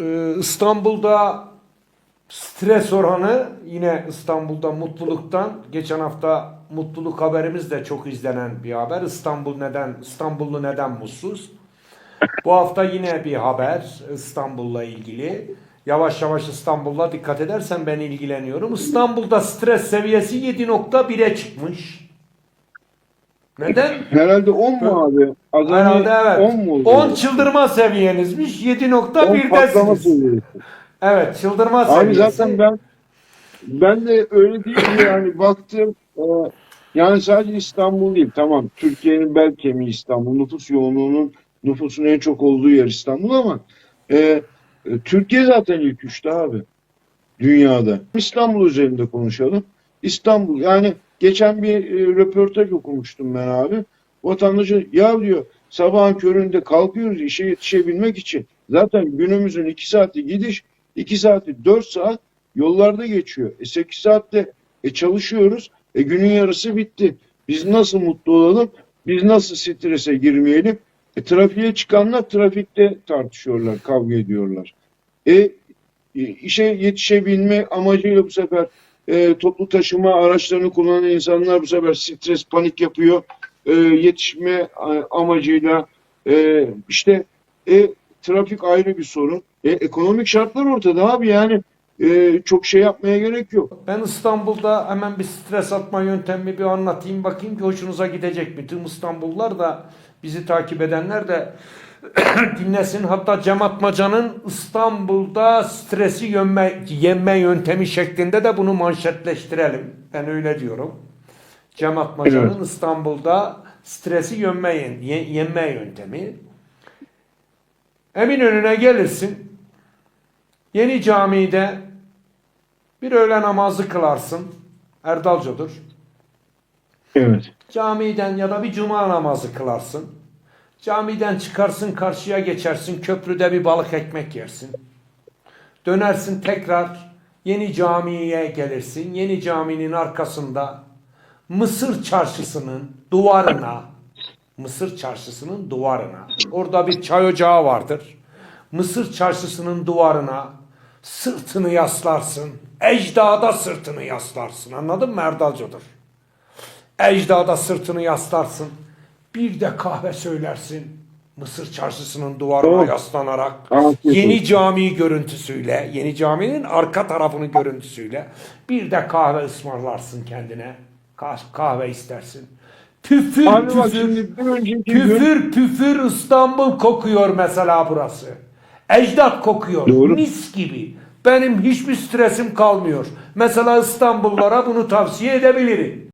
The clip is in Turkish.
Ee, İstanbul'da stres oranı yine İstanbul'da mutluluktan geçen hafta mutluluk haberimiz de çok izlenen bir haber. İstanbul neden İstanbullu neden mutsuz? Bu hafta yine bir haber İstanbul'la ilgili. Yavaş yavaş İstanbul'la dikkat edersen ben ilgileniyorum. İstanbul'da stres seviyesi 7.1'e çıkmış. Neden? Herhalde 10 mu abi? Az önce Herhalde evet. 10 mu oldu? 10 çıldırma seviyenizmiş. 10 patlama 7.1'desiniz. seviyesi. Evet çıldırma Abi seviyesi. zaten ben ben de öyle değil mi yani baktım e, yani sadece İstanbul değil tamam Türkiye'nin bel kemiği İstanbul nüfus yoğunluğunun nüfusun en çok olduğu yer İstanbul ama e, e, Türkiye zaten ilk üçte abi dünyada. İstanbul üzerinde konuşalım. İstanbul yani geçen bir e, röportaj okumuştum ben abi. Vatandaşı ya diyor sabahın köründe kalkıyoruz işe yetişebilmek için. Zaten günümüzün iki saati gidiş, iki saati dört saat yollarda geçiyor. E 8 saatte e çalışıyoruz. E günün yarısı bitti. Biz nasıl mutlu olalım? Biz nasıl strese girmeyelim? E trafiğe çıkanlar trafikte tartışıyorlar, kavga ediyorlar. E e, işe yetişebilme amacıyla bu sefer e, toplu taşıma araçlarını kullanan insanlar bu sefer stres, panik yapıyor. E, yetişme amacıyla e, işte e, trafik ayrı bir sorun. E, ekonomik şartlar ortada abi yani e, çok şey yapmaya gerek yok. Ben İstanbul'da hemen bir stres atma yöntemini bir anlatayım bakayım ki hoşunuza gidecek mi? Tüm İstanbullular da bizi takip edenler de dinlesin. Hatta Cem Atmaca'nın İstanbul'da stresi yenme, yenme yöntemi şeklinde de bunu manşetleştirelim. Ben öyle diyorum. Cem Atmaca'nın Evet. İstanbul'da stresi yenme, yen- yenme yöntemi. Eminönü'ne gelirsin. Yeni camide bir öğle namazı kılarsın. Erdalcodur. Evet. Camiden ya da bir cuma namazı kılarsın. Camiden çıkarsın karşıya geçersin. Köprüde bir balık ekmek yersin. Dönersin tekrar yeni camiye gelirsin. Yeni caminin arkasında Mısır çarşısının duvarına Mısır çarşısının duvarına orada bir çay ocağı vardır. Mısır çarşısının duvarına sırtını yaslarsın. Ecdada sırtını yaslarsın. Anladın mı Erdalcodur? Ecdada sırtını yaslarsın. Bir de kahve söylersin. Mısır çarşısının duvarına Tamam. yaslanarak. Yeni cami görüntüsüyle, yeni caminin arka tarafının görüntüsüyle bir de kahve ısmarlarsın kendine. Kah- Kahve istersin. Püfür Abi bak püfür, şimdi bir önceki gün püfür püfür İstanbul kokuyor mesela burası. Ecdat kokuyor. Doğru. Mis gibi. Benim hiçbir stresim kalmıyor. Mesela İstanbullulara bunu tavsiye edebilirim.